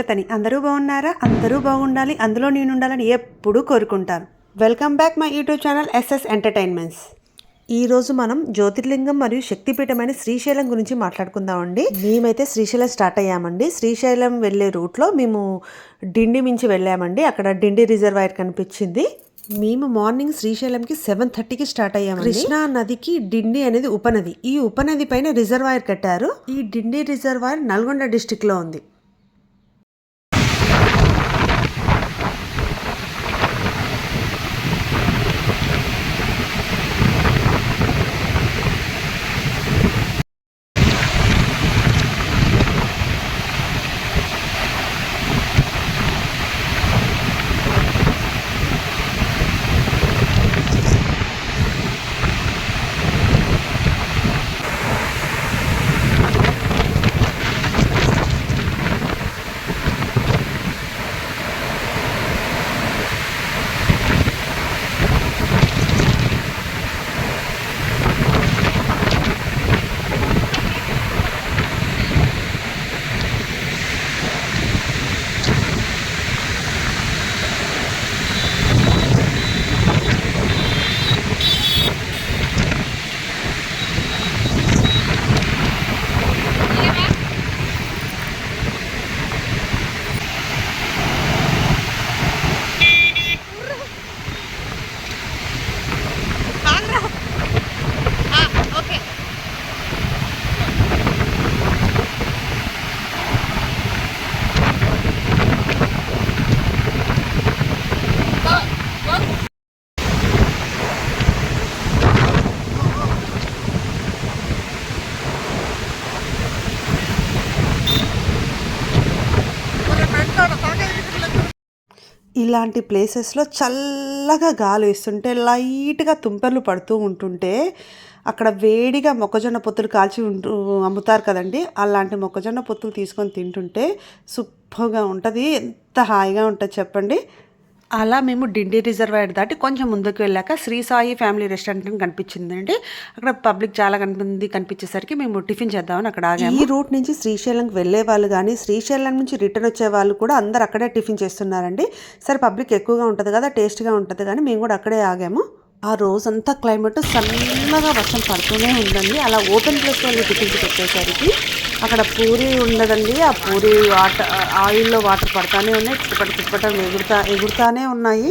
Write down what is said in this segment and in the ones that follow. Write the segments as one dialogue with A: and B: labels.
A: శ్వేతని అందరూ బాగున్నారా? అందరూ బాగుండాలి. అందులో నేను ఉండాలని ఎప్పుడూ కోరుకుంటాను. Welcome back my YouTube channel SS entertainments ఈ రోజు మనం జ్యోతిర్లింగం మరియు శక్తిపీఠమైన శ్రీశైలం గురించి మాట్లాడుకుందామండి. మేమైతే శ్రీశైలం స్టార్ట్ అయ్యామండి. శ్రీశైలం వెళ్ళే రూట్లో మేము డిండి మించి వెళ్ళామండి. అక్కడ డిండి రిజర్వాయర్ కనిపించింది. మేము మార్నింగ్ శ్రీశైలంకి సెవెన్ థర్టీకి స్టార్ట్ అయ్యాము కృష్ణా నదికి డిండి అనేది ఉపనది. ఈ ఉపనది పైన రిజర్వాయర్ కట్టారు. ఈ డిండి రిజర్వాయర్ నల్గొండ డిస్టిక్లో ఉంది. ఇలాంటి ప్లేసెస్లో చల్లగా గాలి వేస్తుంటే లైట్గా తుంపెర్లు పడుతూ ఉంటుంటే అక్కడ వేడిగా మొక్కజొన్న పొత్తులు కాల్చి ఉంటూ అమ్ముతారు కదండి. అలాంటి మొక్కజొన్న పొత్తులు తీసుకొని తింటుంటే సూపర్గా ఉంటుంది. ఎంత హాయిగా ఉంటుంది చెప్పండి? అలా మేము డిండి రిజర్వాయర్ దాటి కొంచెం ముందుకు వెళ్ళాక శ్రీ సాయి ఫ్యామిలీ రెస్టారెంట్ అని కనిపించిందండి. అక్కడ పబ్లిక్ చాలా కనిపింది కనిపించేసరికి మేము టిఫిన్ చేద్దామని అక్కడ ఆగాము. ఈ రూట్ నుంచి శ్రీశైలంకి వెళ్ళే వాళ్ళు కానీ శ్రీశైలం నుంచి రిటర్న్ వచ్చే వాళ్ళు కూడా అందరు అక్కడే టిఫిన్ చేస్తున్నారండి. సరే పబ్లిక్ ఎక్కువగా ఉంటుంది కదా టేస్ట్గా ఉంటుంది కానీ మేము కూడా అక్కడే ఆగాము. ఆ రోజంతా క్లైమేట్ సన్నగా వర్షం పడుతూనే ఉందండి. అలా ఓపెన్ ప్లేస్లో వెళ్ళి టిఫిన్కి పెట్టేసరికి అక్కడ పూరి ఉండదండి. ఆ పూరి వాటర్ ఆయిల్లో వాటర్ పడతానే ఉన్నాయి. చిటపట చిటపట ఎగురుతా ఎగురుతానే ఉన్నాయి.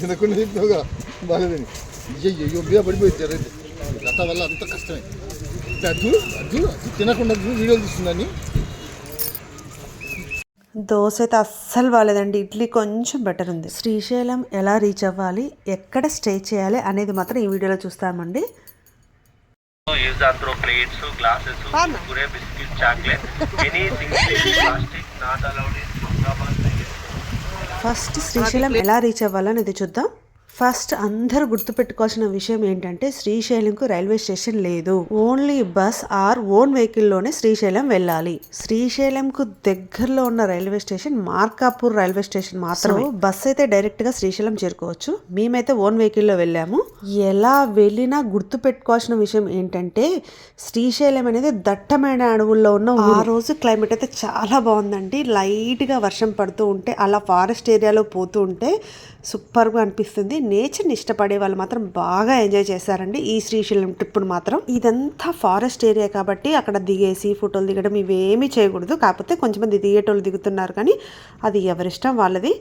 B: తినకుండా గత వల్ల అంత కష్టమే. అద్దు అద్దు వీడియోలు తీస్తుందని
A: దోశ అయితే అస్సలు బాగాలేదండి. ఇడ్లీ కొంచెం బెటర్ ఉంది. శ్రీశైలం ఎలా రీచ్ అవ్వాలి ఎక్కడ స్టే చేయాలి అనేది మాత్రం ఈ వీడియోలో చూస్తామండి.
C: Use plates glasses కురే biscuit chocolate any plastic not allowed in
A: first Srisailam ఎలా రీచ్ అవ్వాలనేది చూద్దాం. ఫస్ట్ అందరూ గుర్తుపెట్టుకోవాల్సిన విషయం ఏంటంటే శ్రీశైలంకు రైల్వే స్టేషన్ లేదు. ఓన్లీ బస్ ఆర్ ఓన్ వెహికల్లోనే శ్రీశైలం వెళ్ళాలి. శ్రీశైలంకు దగ్గరలో ఉన్న railway station Markapur railway station మాత్రమే. బస్ అయితే డైరెక్ట్గా శ్రీశైలం చేరుకోవచ్చు. మేమైతే ఓన్ వెహికల్లో వెళ్ళాము. ఎలా వెళ్ళినా గుర్తు పెట్టుకోవాల్సిన విషయం ఏంటంటే శ్రీశైలం అనేది దట్టమైన అడవుల్లో ఉన్న ఆ రోజు క్లైమేట్ అయితే చాలా బాగుందండి. లైట్గా వర్షం పడుతూ ఉంటే అలా ఫారెస్ట్ ఏరియాలో పోతూ ఉంటే సూపర్గా అనిపిస్తుంది. నేచర్ని ఇష్టపడే వాళ్ళు మాత్రం బాగా ఎంజాయ్ చేశారండి. ఈ శ్రీశైలం ట్రిప్ను మాత్రం. ఇదంతా ఫారెస్ట్ ఏరియా కాబట్టి అక్కడ దిగేసి ఫోటోలు దిగడం ఇవేమీ చేయకూడదు. కాకపోతే కొంచెమంది దిగేటోళ్ళు దిగుతున్నారు కానీ అది ఎవరిష్టం వాళ్ళది.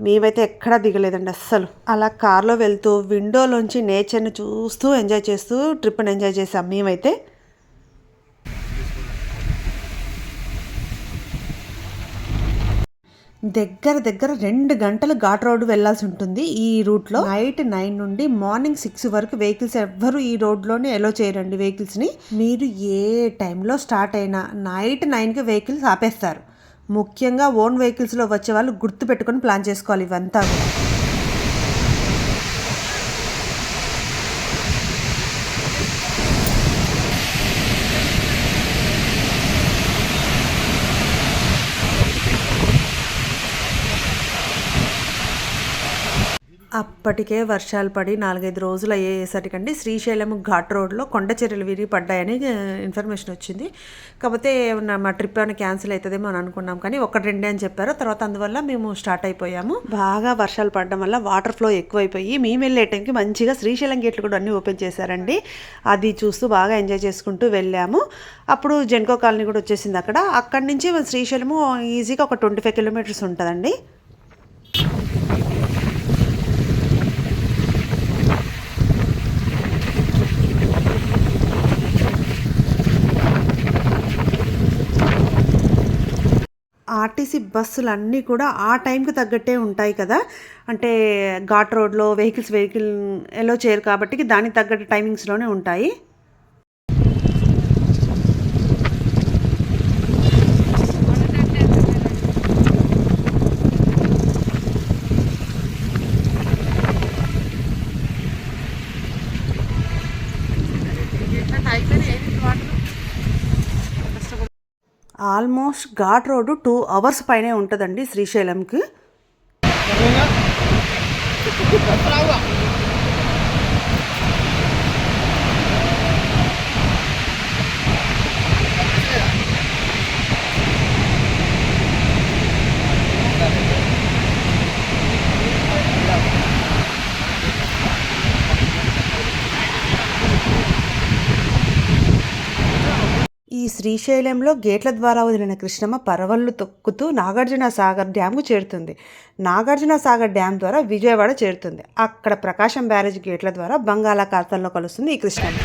A: మేమైతే ఎక్కడా దిగలేదండి అస్సలు. అలా కార్లో వెళ్తూ విండోలోంచి నేచర్ని చూస్తూ ఎంజాయ్ చేస్తూ ట్రిప్ని ఎంజాయ్ చేసాం మేమైతే. దగ్గర దగ్గర రెండు గంటలు ఘాట్ రోడ్డు వెళ్ళాల్సి ఉంటుంది ఈ రూట్లో. నైట్ నైన్ నుండి మార్నింగ్ సిక్స్ వరకు వెహికల్స్ ఎవ్వరు ఈ రోడ్లోనే ఎలో చేయరండి వెహికల్స్ని. మీరు ఏ టైంలో స్టార్ట్ అయినా నైట్ నైన్కి వెహికల్స్ ఆపేస్తారు. ముఖ్యంగా ఓన్ వెహికల్స్లో వచ్చే వాళ్ళు గుర్తుపెట్టుకొని ప్లాన్ చేసుకోవాలి ఇవంతా. అప్పటికే వర్షాలు పడి నాలుగైదు రోజులు అయ్యేసరికండి శ్రీశైలం ఘాట్ రోడ్లో కొండ చర్యలు విరిగి పడ్డాయని ఇన్ఫర్మేషన్ వచ్చింది. కాకపోతే ఏమన్నా మా ట్రిప్ ఏమైనా క్యాన్సిల్ అవుతుందేమో అని అనుకున్నాం కానీ ఒకటి రెండే అని చెప్పారు. తర్వాత అందువల్ల మేము స్టార్ట్ అయిపోయాము. బాగా వర్షాలు పడడం వల్ల వాటర్ ఫ్లో ఎక్కువైపోయి మేము వెళ్ళే టైంకి మంచిగా శ్రీశైలం గేట్లు కూడా అన్నీ ఓపెన్ చేశారండి. అది చూస్తూ బాగా ఎంజాయ్ చేసుకుంటూ వెళ్ళాము. అప్పుడు జెన్కో కాలనీ కూడా వచ్చేసింది అక్కడ. అక్కడి నుంచి శ్రీశైలము ఈజీగా ఒక ట్వంటీ ఫైవ్ కిలోమీటర్స్ ఉంటుందండి. ఆర్టీసీ బస్సులు అన్నీ కూడా ఆ టైంకి తగ్గట్టే ఉంటాయి కదా. అంటే ఘాట్ రోడ్లో వెహికల్స్ వెహికల్ ఎలో చేయరు కాబట్టి దానికి తగ్గట్టు టైమింగ్స్లోనే ఉంటాయి. Almost ghat road two hours పైనే ఉంటుందండి శ్రీశైలంకి. శ్రీశైలంలో గేట్ల ద్వారా వదిలిన కృష్ణమ్మ పరవళ్ళు తొక్కుతూ నాగార్జున సాగర్ డ్యామ్కు చేరుతుంది. నాగార్జున సాగర్ డ్యామ్ ద్వారా విజయవాడ చేరుతుంది. అక్కడ ప్రకాశం బ్యారేజ్ గేట్ల ద్వారా బంగాళాఖాతంలో కలుస్తుంది ఈ కృష్ణమ్మ.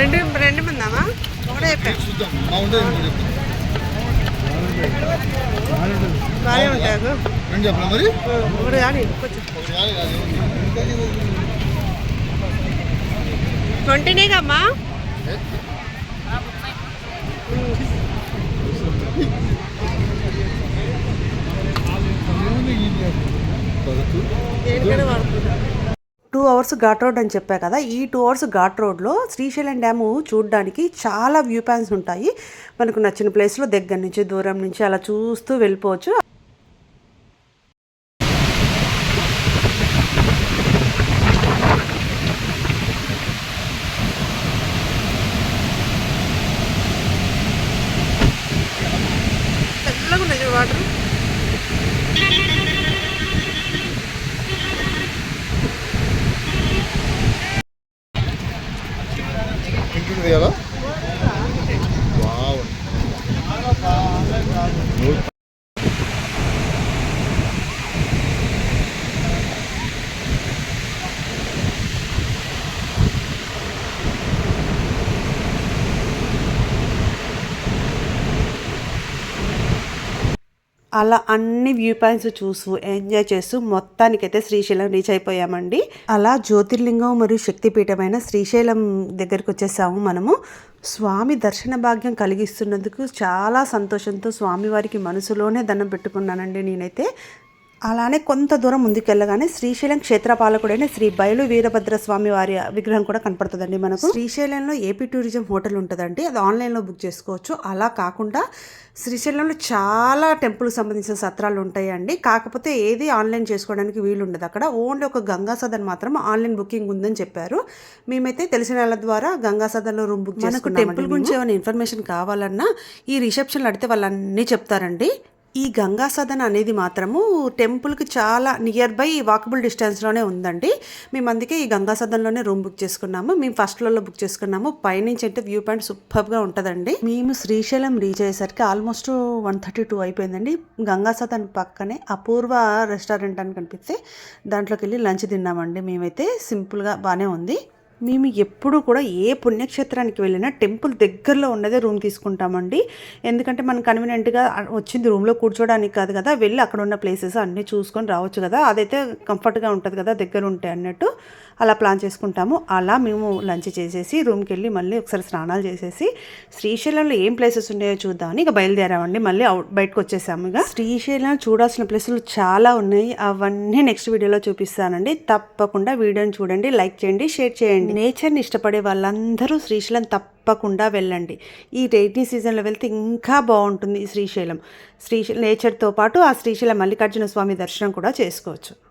A: రెండు రెండు మందామా ఒకటే బాగానే
B: మరి
A: ఒకటి కానీ? ట్వంటీనే కమ్మా
B: ఏముంది? పదకు.
A: టూ అవర్స్ ఘాట్ రోడ్ అని చెప్పా కదా ఈ టూ అవర్స్ ఘాట్ రోడ్లో శ్రీశైలం డ్యాము చూడడానికి చాలా వ్యూ పాయింట్స్ ఉంటాయి. మనకు నచ్చిన ప్లేస్లో దగ్గర నుంచి దూరం నుంచి అలా చూస్తూ వెళ్ళిపోవచ్చు తెల్లగా ఉన్నాయి వాటర్
B: ఇంటికి తీయాలా వావ్. నూట
A: అలా అన్ని వ్యూ పాయింట్స్ చూస్తూ ఎంజాయ్ చేస్తూ మొత్తానికైతే శ్రీశైలం రీచ్ అయిపోయామండి. అలా జ్యోతిర్లింగం మరియు శక్తిపీఠమైన శ్రీశైలం దగ్గరికి వచ్చేసాము మనము. స్వామి దర్శన భాగ్యం కలిగిస్తున్నందుకు చాలా సంతోషంతో స్వామివారికి మనసులోనే దండం పెట్టుకున్నానండి నేనైతే. అలానే కొంత దూరం ముందుకెళ్ళగానే శ్రీశైలం క్షేత్రపాలకుడైన శ్రీ బయలు వీరభద్ర స్వామి వారి విగ్రహం కూడా కనపడుతుందండి మనకు. శ్రీశైలంలో ఏపీ టూరిజం హోటల్ ఉంటుందండి అది ఆన్లైన్లో బుక్ చేసుకోవచ్చు. అలా కాకుండా శ్రీశైలంలో చాలా టెంపుల్కి సంబంధించిన సత్రాలు ఉంటాయండి. కాకపోతే ఏది ఆన్లైన్ చేసుకోవడానికి వీలు ఉండదు అక్కడ ఓన్లీ ఒక గంగా సదన్ మాత్రం ఆన్లైన్ బుకింగ్ ఉందని చెప్పారు. మేమైతే తెలిసిన వాళ్ళ ద్వారా గంగా సదన్లో రూమ్ బుక్ మనకు టెంపుల్ గురించి ఏమైనా ఇన్ఫర్మేషన్ కావాలన్నా ఈ రిసెప్షన్లో అడిగితే వాళ్ళు అన్నీ చెప్తారండి. ఈ గంగా సదన్ అనేది మాత్రము టెంపుల్కి చాలా నియర్ బై వాకబుల్ డిస్టెన్స్లోనే ఉందండి. మేము అందుకే ఈ గంగా సదన్లోనే రూమ్ బుక్ చేసుకున్నాము. మేము ఫస్ట్ ఫ్లోర్లో బుక్ చేసుకున్నాము. పైనుంచి అంటే వ్యూ పాయింట్ సూపర్గా ఉంటుందండి. మేము శ్రీశైలం రీచ్ అయ్యేసరికి ఆల్మోస్ట్ వన్ థర్టీ టూ అయిపోయిందండి. గంగా సదన్ పక్కనే అపూర్వ రెస్టారెంట్ అని కనిపిస్తే దాంట్లోకి వెళ్ళి లంచ్ తిన్నామండి. మేమైతే సింపుల్గా బాగానే ఉంది. మేము ఎప్పుడు కూడా ఏ పుణ్యక్షేత్రానికి వెళ్ళినా టెంపుల్ దగ్గరలో ఉన్నదే రూమ్ తీసుకుంటామండి. ఎందుకంటే మనం కన్వీనియంట్గా వచ్చింది రూమ్లో కూర్చోడానికి కాదు కదా వెళ్ళి అక్కడ ఉన్న ప్లేసెస్ అన్నీ చూసుకొని రావచ్చు కదా. అదైతే కంఫర్ట్గా ఉంటుంది కదా దగ్గర ఉంటే అన్నట్టు. అలా ప్లాన్ చేసుకుంటాము. అలా మేము లంచ్ చేసేసి రూమ్కి వెళ్ళి మళ్ళీ ఒకసారి స్నానాలు చేసేసి శ్రీశైలంలో ఏం ప్లేసెస్ ఉన్నాయో చూద్దామని ఇక బయలుదేరామండి. మళ్ళీ అవుట్ బయటకు వచ్చేసాము ఇక. శ్రీశైలం చూడాల్సిన ప్లేసులు చాలా ఉన్నాయి. అవన్నీ నెక్స్ట్ వీడియోలో చూపిస్తానండి. తప్పకుండా వీడియోని చూడండి లైక్ చేయండి షేర్ చేయండి. నేచర్ని ఇష్టపడే వాళ్ళందరూ శ్రీశైలం తప్పకుండా వెళ్ళండి. ఈ రైనీ సీజన్లో వెళ్తే ఇంకా బాగుంటుంది శ్రీశైలం. శ్రీశైలం నేచర్తో పాటు ఆ శ్రీశైలం మల్లికార్జున స్వామి దర్శనం కూడా చేసుకోవచ్చు.